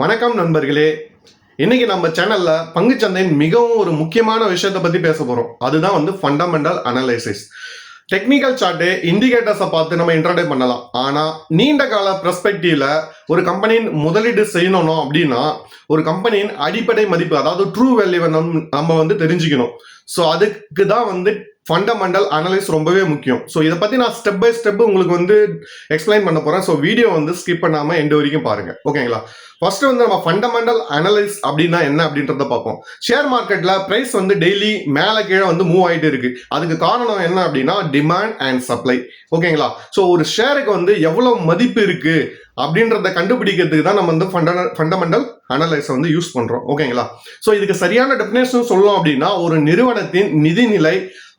வணக்கம் நண்பர்களே. இன்னைக்கு நம்ம சேனல்ல பங்குச்சந்தையின் மிகவும் ஒரு முக்கியமான விஷயத்தை பத்தி பேச போறோம். அதுதான் வந்து ஃபண்டமெண்டல் அனலைசிஸ் டெக்னிக்கல் சார்ட்டு இண்டிகேட்டர்ஸை பார்த்து நம்ம இன்ட்ரடே பண்ணலாம். ஆனால் நீண்ட கால பெர்ஸ்பெக்டிவ்ல ஒரு கம்பெனியின் முதலீடு செய்யணும் அப்படின்னா ஒரு கம்பெனியின் அடிப்படை மதிப்பு அதாவது ட்ரூ வேல்யூவை நம் நம்ம வந்து தெரிஞ்சுக்கணும். ஸோ அதுக்கு தான் வந்து ஃபண்டமெண்டல் அனலைஸ் ரொம்பவே முக்கியம். ஸோ இதை பற்றி நான் ஸ்டெப் பை ஸ்டெப் உங்களுக்கு வந்து எக்ஸ்பிளைன் பண்ண போகிறேன் ஸோ வீடியோ வந்து ஸ்கிப் பண்ணாமல் எண்டு வரைக்கும் பாருங்கள் ஓகேங்களா ஃபர்ஸ்ட் வந்து நம்ம ஃபண்டமெண்டல் அனலைஸ் அப்படின்னா என்ன அப்படின்றத பார்ப்போம். ஷேர் மார்க்கெட்டில் ப்ரைஸ் வந்து டெய்லி மேலே கீழே வந்து மூவ் ஆகிட்டு இருக்கு. அதுக்கு காரணம் என்ன அப்படின்னா டிமாண்ட் அண்ட் சப்ளை ஓகேங்களா ஸோ ஒரு ஷேருக்கு வந்து எவ்வளோ மதிப்பு இருக்குது அப்படின்றத கண்டுபிடிக்கிறதுக்கு தான் நம்ம வந்து ஃபண்டமெண்டல் அனலைஸை வந்து யூஸ் பண்ணுறோம் ஓகேங்களா ஸோ இதுக்கு சரியான டெஃபினேஷன் சொல்லணும் அப்படின்னா ஒரு நிறுவனத்தின் நிதிநிலை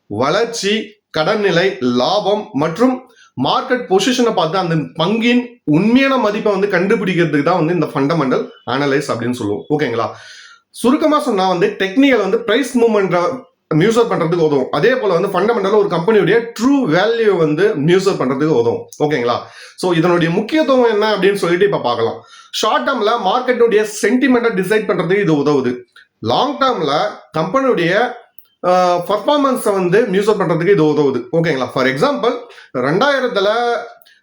வளர்ச்சி கடன் நிலை லாபம் மற்றும் மார்க்கெட் பொசிஷனை பார்த்து அந்த பங்கின் உண்மையான மதிப்பை வந்து கண்டுபிடிக்கிறதுக்கு தான் வந்து இந்த ஃபண்டமெண்டல் அனலைஸ் அப்படின்னு சொல்லுவோம். ஓகேங்களா சுருக்கமாக சொன்னால் வந்து டெக்னிக்கல் வந்து ப்ரைஸ் மூவ்மெண்ட்டை மியூசர் பண்ணுறதுக்கு உதவும். அதே போல் வந்து ஃபண்டமெண்டலாக ஒரு கம்பெனியுடைய ட்ரூ வேல்யூ வந்து மியூசர் பண்ணுறதுக்கு உதவும். ஓகேங்களா ஸோ இதனுடைய முக்கியத்துவம் என்ன அப்படின்னு சொல்லிட்டு இப்போ பார்க்கலாம். ஷார்ட் டேர்மில் மார்க்கெட்டுடைய சென்டிமெண்ட்டை டிசைட் பண்ணுறதுக்கு இது உதவுது. லாங் டேர்மில் கம்பெனியுடைய பர்ஃபார்மன்ஸை வந்து மியூசர் பண்ணுறதுக்கு இது உதவுது. ஓகேங்களா ஃபார் எக்ஸாம்பிள் ரெண்டாயிரத்தில்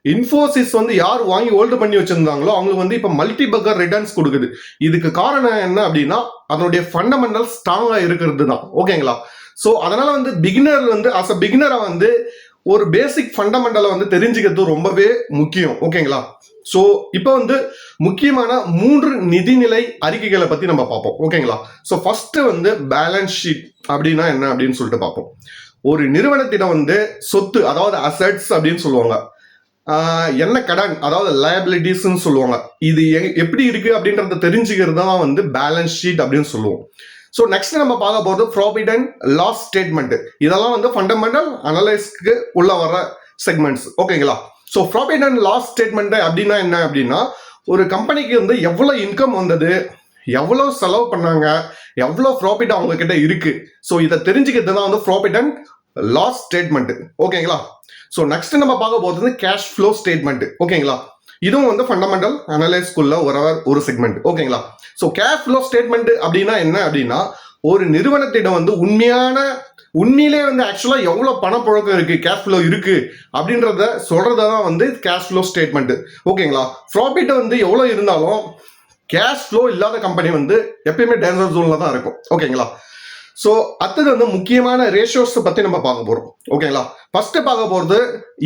இன்ஃபோசிஸ் வந்து யார் வாங்கி ஹோல்டு பண்ணி வச்சுருந்தாங்களோ அவங்களுக்கு வந்து இப்போ மல்டி பக்கர் ரிட்டர்ன்ஸ் கொடுக்குது. இதுக்கு காரணம் என்ன அப்படின்னா அதனுடைய ஃபண்டமெண்டல் ஸ்ட்ராங்காக இருக்கிறது தான். ஓகேங்களா ஸோ அதனால் வந்து பிகினர் வந்து அஸ் அ பிகினரை வந்து ஒரு பேசிக் ஃபண்டமெண்டலை வந்து தெரிஞ்சுக்கிறது ரொம்பவே முக்கியம். ஓகேங்களா ஸோ இப்போ வந்து முக்கியமான மூன்று நிதிநிலை அறிக்கைகளை பற்றி நம்ம பார்ப்போம். ஓகேங்களா ஸோ ஃபஸ்ட்டு வந்து பேலன்ஸ் ஷீட் அப்படின்னா என்ன அப்படின்னு சொல்லிட்டு பார்ப்போம். ஒரு நிறுவனத்திடம் வந்து சொத்து அதாவது அசட்ஸ் அப்படின்னு சொல்லுவாங்க. என்ன கடன் அதாவது லயபிலிட்டிஸ்ன்னு சொல்லுவாங்க. இது எப்படி இருக்கு அப்படின்றத தெரிஞ்சுக்கிறது தான் வந்து பேலன்ஸ் ஷீட் அப்படின்னு சொல்லுவோம். ஸோ நெக்ஸ்ட் நம்ம பார்க்க போகிறது ப்ராபிடன் அண்ட் லாஸ் ஸ்டேட்மெண்ட் இதெல்லாம் வந்து ஃபண்டமெண்டல் அனலைஸ்க்கு உள்ள வர செக்மெண்ட்ஸ் ஓகேங்களா so profit and loss statement அப்படின்னா என்ன அப்படின்னா ஒரு கம்பெனிக்கு வந்து எவ்வளோ இன்கம் வந்தது எவ்வளோ செலவு பண்ணாங்க எவ்வளோ ப்ராஃபிட் அவங்க கிட்ட இருக்கு. ஸோ இதை தெரிஞ்சுக்கிறது தான் வந்து ப்ராஃபிட் அண்ட் லாஸ் ஸ்டேட்மெண்ட் ஓகேங்களா ஸோ நெக்ஸ்ட் நம்ம பார்க்க போகிறது கேஷ் ஃப்ளோ ஸ்டேட்மெண்ட் ஓகேங்களா இதுவும் வந்து ஃபண்டமெண்டல் அனலைஸ்க்குள்ள ஒரு ஒரு செக்மெண்ட் ஓகேங்களா ஸோ கேஷ் ஃப்ளோ ஸ்டேட்மெண்ட் அப்படின்னா என்ன அப்படின்னா ஒரு நிறுவனத்திடம் வந்து உண்மையான உண்மையிலே வந்து ஆக்சுவலாக எவ்வளோ பணப்புழக்கம் இருக்குது கேஷ் ஃப்ளோ இருக்கு அப்படின்றத சொல்கிறத தான் வந்து கேஷ் ஃப்ளோ ஸ்டேட்மெண்ட் ஓகேங்களா ப்ராஃபிட் வந்து எவ்வளோ இருந்தாலும் கேஷ் ஃப்ளோ இல்லாத கம்பெனி வந்து எப்பயுமே டேஞ்சர் ஜோனில் தான் இருக்கும். ஓகேங்களா ஸோ அடுத்தது வந்து முக்கியமான ரேஷியோஸ் பற்றி நம்ம பார்க்க போகிறோம் ஓகேங்களா ஃபர்ஸ்ட் பார்க்க போகிறது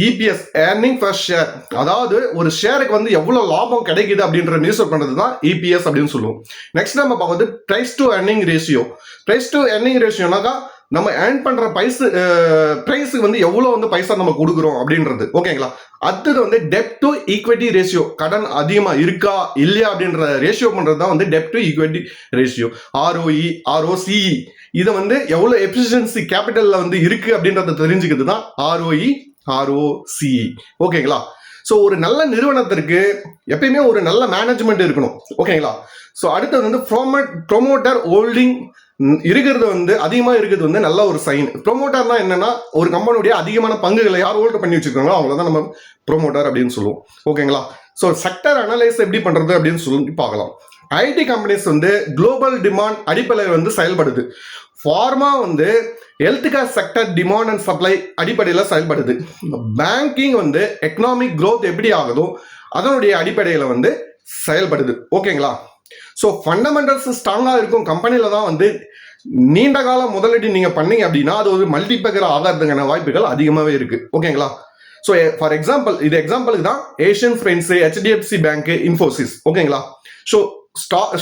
இபிஎஸ் ஏர்னிங் ஃபர்ஸ்ட் ஷேர் அதாவது ஒரு ஷேருக்கு வந்து எவ்வளோ லாபம் கிடைக்குது அப்படின்ற மீசர் பண்ணுறது தான் இபிஎஸ் அப்படின்னு சொல்லுவோம். நெக்ஸ்ட் நம்ம பார்க்கறது price to earning ratio price to earning ரேஷியோனாக்கா நம்ம ஏர்ன் பண்ணுற பைசு ப்ரைஸுக்கு வந்து எவ்வளோ வந்து பைசா நம்ம கொடுக்குறோம் அப்படின்றது. ஓகேங்களா அடுத்தது வந்து டெப்ட் டு ஈக்விட்டி ரேஷியோ கடன் அதிகமாக இருக்கா இல்லையா அப்படின்ற ரேஷியோ பண்ணுறது தான் வந்து debt to equity ratio ROE ROCE இதை வந்து எவ்வளோ எஃபிஷியன்சி கேபிட்டலில் வந்து இருக்கு அப்படின்றத தெரிஞ்சுக்கிறது தான் ஆர்ஓஇ ஆர்ஓசிஇ ஓகேங்களா ஸோ ஒரு நல்ல நிறுவனத்திற்கு எப்பயுமே ஒரு நல்ல மேனேஜ்மெண்ட் இருக்கணும். ஓகேங்களா ஸோ அடுத்தது வந்து ப்ரோமோட் ப்ரொமோட்டர் ஹோல்டிங் இருக்கிறது வந்து அதிகமாக இருக்கிறது வந்து நல்ல ஒரு சைன் ப்ரொமோட்டர்னா என்னன்னா ஒரு கம்பெனியுடைய அதிகமான பங்குகளை யார் ஹோல்டு பண்ணி வச்சிருக்காங்களோ அவங்கள தான் நம்ம ப்ரொமோட்டர் அப்படின்னு சொல்லுவோம். ஓகேங்களா ஸோ செக்டர் அனலைஸ் எப்படி பண்ணுறது அப்படின்னு சொல்லி பார்க்கலாம். ஐடி கம்பெனிஸ் வந்து குளோபல் டிமாண்ட் அடிப்படையில் வந்து செயல்படுது. ஃபார்மா வந்து health care sector demand and supply அடிப்படையில் செயல்படுது. பேங்கிங் வந்து எக்கனாமிக் க்ரோத் எப்படி ஆகுதோ அதனுடைய அடிப்படையில் வந்து செயல்படுது. ஓகேங்களா ஸோ ஃபண்டமெண்டல்ஸ் ஸ்ட்ராங்காக இருக்கும். கம்பெனியில் தான் வந்து நீண்ட கால முதலீடு நீங்கள் பண்ணீங்க அப்படின்னா அது ஒரு மல்டிபேக்கர் ஆகிறதுக்கான வாய்ப்புகள் அதிகமாகவே இருக்குது ஓகேங்களா ஸோ ஃபார் eh, எக்ஸாம்பிள் இது எக்ஸாம்பிளுக்கு தான் Asian friends HDFC bank Infosys ஓகேங்களா ஸோ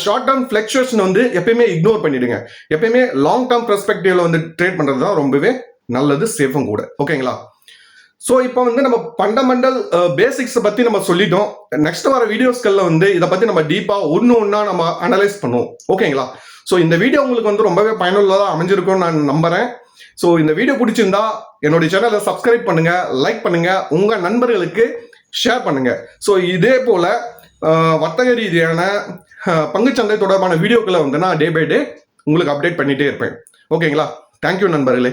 ஷார்ட் டேர்ம் ஃப்ளக்சுவேஷன் வந்து எப்பயுமே இக்னோர் பண்ணிடுங்க. எப்பயுமே லாங் டேர்ம் பெர்ஸ்பெக்டிவ்ல வந்து ட்ரேட் பண்ணுறது தான் ரொம்பவே நல்லது சேஃபும் கூட. ஓகேங்களா? ஸோ இப்போ வந்து நம்ம ஃபண்டமெண்டல் பேசிக்ஸை பற்றி நம்ம சொல்லிட்டோம். நெக்ஸ்ட் வர வீடியோஸ்களில் வந்து இதை பற்றி நம்ம டீப்பாக ஒன்று ஒன்றா நம்ம அனலைஸ் பண்ணுவோம். ஓகேங்களா? ஸோ இந்த வீடியோ உங்களுக்கு வந்து ரொம்பவே பயனுள்ளதாக அமைஞ்சிருக்கும்னு நான் நம்புகிறேன் ஸோ இந்த வீடியோ பிடிச்சிருந்தா என்னுடைய சேனலை சப்ஸ்கிரைப் பண்ணுங்கள் லைக் பண்ணுங்கள் உங்கள் நண்பர்களுக்கு ஷேர் பண்ணுங்கள் ஸோ இதே போல் வர்த்தக ரீதியான பங்குச்சந்தை தொடர்பான வீடியோக்களை வந்து நான் டே பை டே உங்களுக்கு அப்டேட் பண்ணிகிட்டே இருப்பேன். ஓகேங்களா தேங்க்யூ நண்பர்களே.